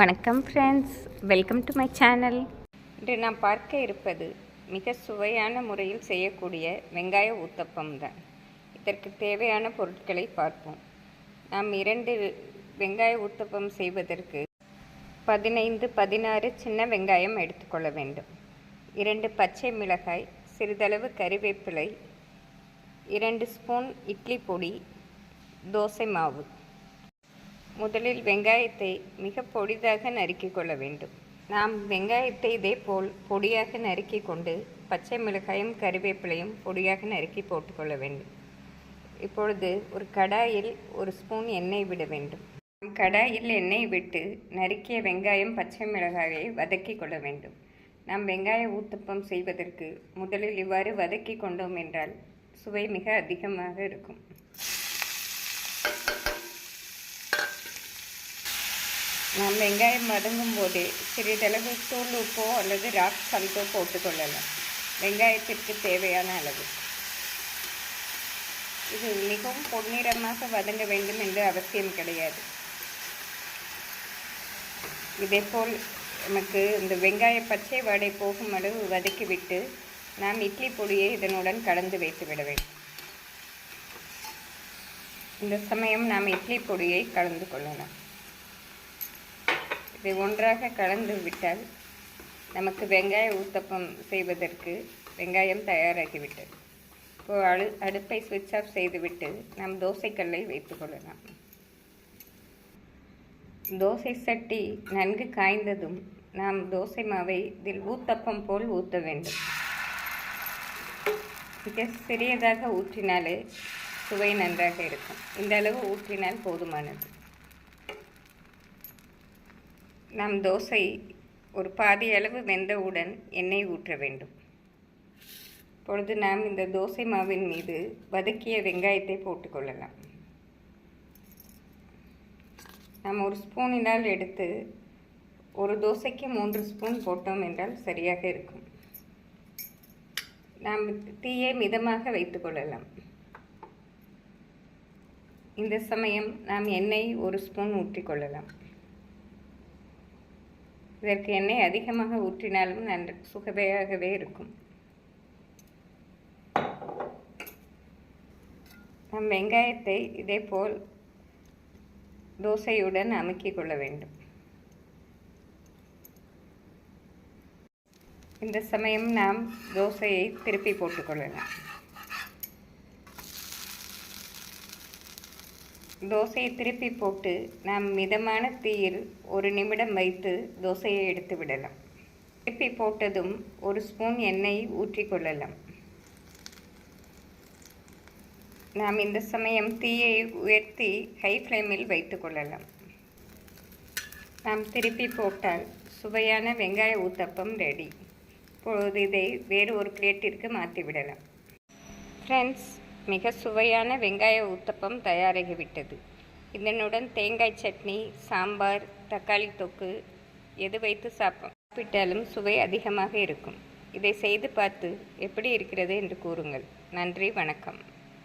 வணக்கம் friends welcome to my channel இன்று நாம் பார்க்க இருப்பது மிக சுவையான முறையில் செய்யக்கூடிய வெங்காய ஊத்தப்பம் தான். இதற்கு தேவையான பொருட்களை பார்ப்போம். நாம் இரண்டு வெங்காய ஊத்தப்பம் செய்வதற்கு பதினைந்து பதினாறு சின்ன வெங்காயம் எடுத்துக்கொள்ள வேண்டும். இரண்டு பச்சை மிளகாய் சிறிதளவு கறிவேப்பிலை இரண்டு ஸ்பூன் இட்லி பொடி தோசை மாவு. முதலில் வெங்காயத்தை மிக பொடிதாக நறுக்கிக் கொள்ள வேண்டும். நாம் வெங்காயத்தை இதே போல் பொடியாக நறுக்கி கொண்டு பச்சை மிளகாயும் கறிவேப்பிலையும் பொடியாக நறுக்கி போட்டுக்கொள்ள வேண்டும். இப்பொழுது ஒரு கடாயில் ஒரு ஸ்பூன் எண்ணெய் விட வேண்டும். கடாயில் எண்ணெய் விட்டு நறுக்கிய வெங்காயம் பச்சை மிளகாயை வதக்கி கொள்ள வேண்டும். நாம் வெங்காய ஊத்தப்பம் செய்வதற்கு முதலில் இவ்வாறு வதக்கி கொண்டோம் என்றால் சுவை மிக அதிகமாக இருக்கும். நாம் வெங்காயம் வதங்கும் போதே சிறிதளவு தூள் உப்போ அல்லது ராக் சால்ட்டோ போட்டுக்கொள்ளலாம் வெங்காயத்திற்கு தேவையான அளவு. இது மிகவும் பொன்னிறமாக வதங்க வேண்டும் என்று அவசியம் கிடையாது. இதேபோல் நமக்கு இந்த வெங்காய பச்சை வாடை போகும் அளவு வதக்கிவிட்டு நாம் இட்லி பொடியை இதனுடன் கலந்து வைத்து விட வேண்டும். இந்த சமயம் நாம் இட்லி பொடியை கலந்து கொள்ளலாம். இதை ஒன்றாக கலந்து விட்டால் நமக்கு வெங்காய ஊத்தப்பம் செய்வதற்கு வெங்காயம் தயாராகிவிட்டது. இப்போது அடு அடுப்பை சுவிட்ச் ஆஃப் செய்துவிட்டு நாம் தோசைக்கல்லை வைத்து கொள்ளலாம். தோசை சட்டி நன்கு காய்ந்ததும் நாம் தோசை மாவை இதில் ஊத்தப்பம் போல் ஊற்ற வேண்டும். மிக சிறியதாக ஊற்றினாலே சுவை நன்றாக இருக்கும். இந்த அளவு ஊற்றினால் போதுமானது. நாம் தோசை ஒரு பாதி அளவு வெந்தவுடன் எண்ணெய் ஊற்ற வேண்டும். இப்பொழுது நாம் இந்த தோசை மாவின் மீது வதக்கிய வெங்காயத்தை போட்டுக்கொள்ளலாம் நாம் ஒரு ஸ்பூனினால் எடுத்து ஒரு தோசைக்கு மூன்று ஸ்பூன் போட்டோம் என்றால் சரியாக இருக்கும். நாம் தீயை மிதமாக வைத்துக்கொள்ளலாம் இந்த சமயம் நாம் எண்ணெய் ஒரு ஸ்பூன் ஊற்றிக்கொள்ளலாம் இதற்கு எண்ணெய் அதிகமாக ஊற்றினாலும் நன்று சுகவையாகவே இருக்கும். நம் வெங்காயத்தை இதேபோல் தோசையுடன் அமுக்கிக் கொள்ள வேண்டும். இந்த சமயம் நாம் தோசையை திருப்பி போட்டுக்கொள்ளலாம் தோசையை திருப்பி போட்டு நாம் மிதமான தீயில் ஒரு நிமிடம் வைத்து தோசையை எடுத்து விடலாம். திருப்பி போட்டதும் ஒரு ஸ்பூன் எண்ணெய் ஊற்றிக்கொள்ளலாம் நாம் இந்த சமயம் தீயை உயர்த்தி ஹை ஃப்ளேமில் வைத்து கொள்ளலாம். நாம் திருப்பி போட்டால் சுவையான வெங்காய ஊத்தப்பம் ரெடி இப்பொழுது இதை வேறு ஒரு பிளேட்டிற்கு மாற்றிவிடலாம் ஃப்ரெண்ட்ஸ் மிக சுவையான வெங்காய ஊத்தப்பம் தயாராகிவிட்டது இதனுடன் தேங்காய் சட்னி சாம்பார் தக்காளி தொக்கு எது வைத்து சாப்பிட்டாலும் சுவை அதிகமாக இருக்கும். இதை செய்து பார்த்து எப்படி இருக்கிறது என்று கூறுங்கள். நன்றி வணக்கம்.